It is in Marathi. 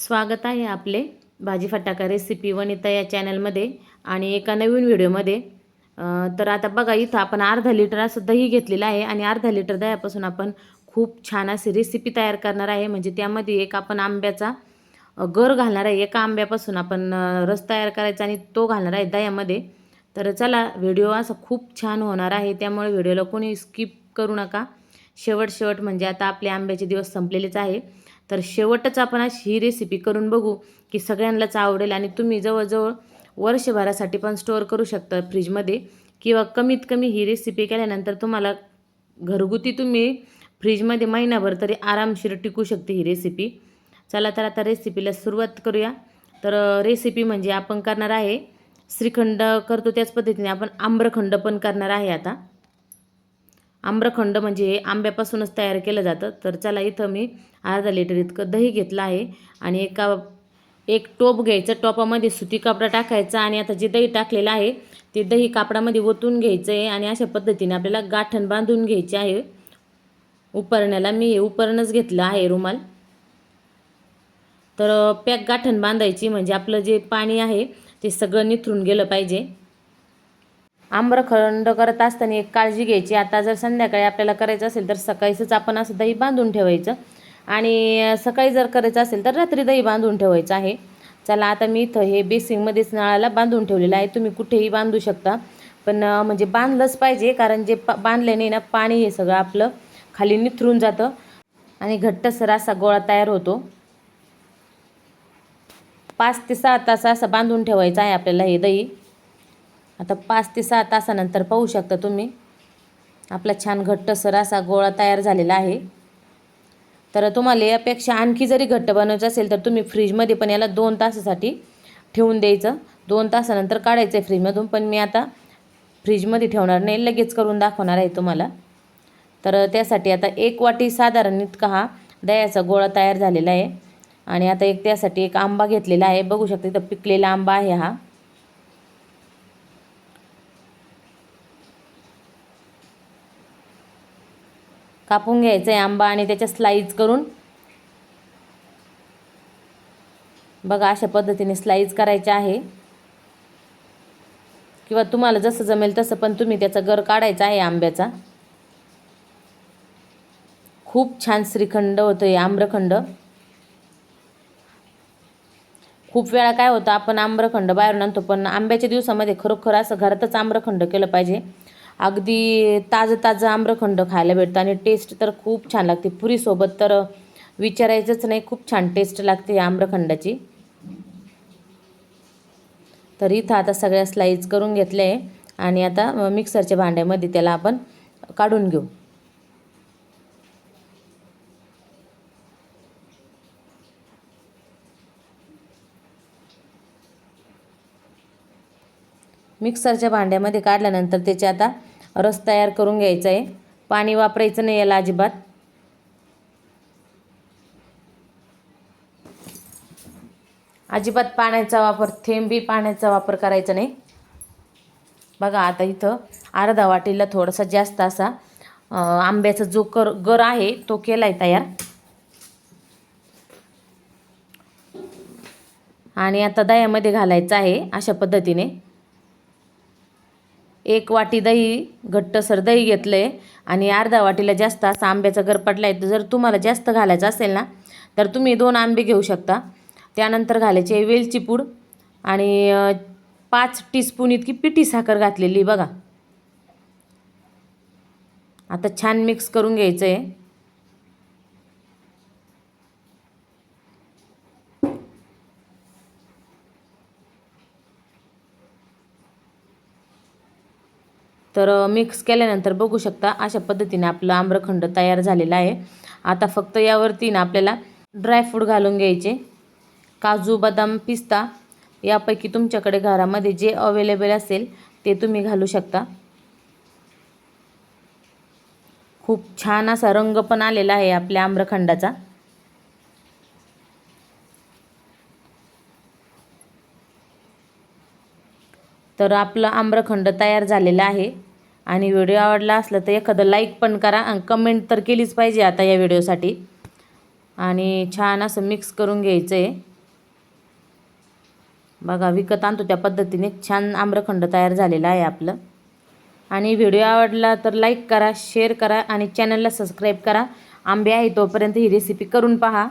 स्वागत आहे आपले भाजी फटाका रेसिपी वनिता या चॅनलमध्ये आणि एका नवीन व्हिडिओमध्ये तर आता बघा इथं आपण अर्धा लिटर असं दही घेतलेलं आहे आणि अर्धा लिटर दह्यापासून आपण खूप छान अशी रेसिपी तयार करणार आहे. म्हणजे त्यामध्ये एक आपण आंब्याचा गर घालणार आहे. एका आंब्यापासून आपण रस तयार करायचा आणि तो घालणार आहे दह्यामध्ये. तर चला व्हिडिओ असा खूप छान होणार आहे. त्यामुळे व्हिडिओला कोणी स्किप करू नका. शेवट शेवट म्हणजे आता आपले आंब्याचे दिवस संपलेलेच आहे. तर शेवटच आपण अशी ही रेसिपी करून बघू की सगळ्यांनाच आवडेल आणि तुम्ही जवळजवळ वर्षभरासाठी पण स्टोअर करू शकता फ्रीजमध्ये किंवा कमीत कमी ही रेसिपी केल्यानंतर तुम्हाला घरगुती तुम्ही फ्रीजमध्ये महिनाभर तरी आरामशीर टिकू शकते ही रेसिपी चला तर आता रेसिपीला सुरुवात करूया. तर रेसिपी म्हणजे आपण करणार आहे श्रीखंड करतो त्याच पद्धतीने आपण आम्रखंड पण करणार आहे आता. आम्रखंड म्हणजे हे आंब्यापासूनच तयार केलं जातं. तर चला इथं मी अर्धा लिटर इतकं दही घेतलं आहे आणि एका एक टोप घ्यायचं. टोपामध्ये सुती कापडा टाकायचा आणि आता जे दही टाकलेलं आहे ते दही कापडामध्ये ओतून घ्यायचं आहे आणि अशा पद्धतीने आपल्याला गाठण बांधून घ्यायचे आहे. उपरण्याला मी हे उपरणच घेतलं आहे रुमाल. तर पॅक गाठण बांधायची म्हणजे आपलं जे पाणी आहे ते सगळं निथरून गेलं पाहिजे. आम्रखंड करत असताना एक काळजी घ्यायची. आता जर संध्याकाळी आपल्याला करायचं असेल तर सकाळीच आपण असं दही बांधून ठेवायचं. आणि सकाळी जर करायचं असेल तर रात्री दही बांधून ठेवायचं आहे. चला आता मी इथं हे बेसिंगमध्येच नळाला बांधून ठेवलेलं आहे. तुम्ही कुठेही बांधू शकता. पण म्हणजे बांधलंच पाहिजे कारण जे पा बांधल्याने ना पाणी हे सगळं आपलं खाली निथरून जातं. आणि घट्टसर असा गोळा तयार होतो. पाच ते सहा तास असं बांधून ठेवायचं आहे आपल्याला हे दही. आता पाच ते सहा तासानंतर पाहू शकता तुम्ही. आपला छान घट्टसर असा गोळा तयार झालेला आहे. तर तुम्हाला यापेक्षा आणखी जरी घट्ट बनवायचं असेल तर तुम्ही फ्रीजमध्ये पण याला दोन तासासाठी ठेवून द्यायचं. दोन तासानंतर काढायचं आहे फ्रीजमधून पण मी आता फ्रीजमध्ये ठेवणार नाही लगेच करून दाखवणार आहे तुम्हाला. तर त्यासाठी आता एक वाटी साधारण इतका हा दह्याचा गोळा तयार झालेला आहे. आणि आता एक त्यासाठी एक आंबा घेतलेला आहे. बघू शकता इथं पिकलेला आंबा आहे हा. कापून घ्यायचा आहे आंबा आणि त्याच्या स्लाईज करून. बघा अशा पद्धतीने स्लाईज करायचे आहे. किंवा तुम्हाला जसं जमेल तसं पण तुम्ही त्याचा गर काढायचा आहे आंब्याचा. खूप छान श्रीखंड होतं हे आम्रखंड. खूप वेळा काय होतं आपण आम्रखंड बाहेरून आणतो पण आंब्याच्या दिवसामध्ये खरोखर असं घरातच आम्रखंड केलं पाहिजे. अगदी ताजं ताजं आम्रखंड खायला भेटतं आणि टेस्ट तर खूप छान लागते. पुरीसोबत तर विचारायचंच नाही खूप छान टेस्ट लागते या आम्रखंडाची. तर इथं आता सगळ्या स्लाईज करून घेतल्या आहे आणि आता मिक्सरच्या भांड्यामध्ये त्याला आपण काढून घेऊ. मिक्सरच्या भांड्यामध्ये काढल्यानंतर त्याचे आता रस तयार करून घ्यायचा आहे. पाणी वापरायचं नाही याला अजिबात. अजिबात पाण्याचा वापर थेंबी पाण्याचा वापर करायचा नाही. बघा आता इथं अर्धा वाटीला थोडासा जास्त असा आंब्याचा जो कर गर आहे तो केला आहे तयार. आणि आता दह्यामध्ये घालायचं आहे अशा पद्धतीने. एक वाटी दही घट्टसर दही घेतलं आहे आणि अर्धा वाटीला जास्त असा आंब्याचा गर पडला आहे जर तुम्हाला जास्त घालायचं असेल ना तर तुम्ही दोन आंबे घेऊ शकता. त्यानंतर घालायचे वेलची पूड आणि पाच टीस्पून इतकी पिठी साखर घातलेली बघा. आता छान मिक्स करून घ्यायचं आहे तर मिक्स केल्यानंतर बघू शकता अशा पद्धतीने आपलं आम्रखंड तयार झालेला आहे. आता फक्त यावरती ना आपल्याला ड्रायफ्रूट घालून घ्यायचे. काजू बदाम पिस्ता यापैकी तुमच्याकडे घरामध्ये जे अवेलेबल असेल ते तुम्ही घालू शकता. खूप छान असा रंग पण आलेला आहे आपल्या आम्रखंडाचा. तर आपलं आम्रखंड तयार झालेलं आहे. आणि व्हिडिओ आवडला असला तर एखादं लाईक पण करा आणि कमेंट तर केलीच पाहिजे आता या व्हिडिओसाठी. आणि छान असं मिक्स करून घ्यायचं आहे बघा विकत आणतो त्या पद्धतीने. छान आम्रखंड तयार झालेला आहे आपलं. आणि व्हिडिओ आवडला तर लाईक करा शेअर करा आणि चॅनलला सबस्क्राईब करा. आंबे आहे तोपर्यंत ही रेसिपी करून पहा.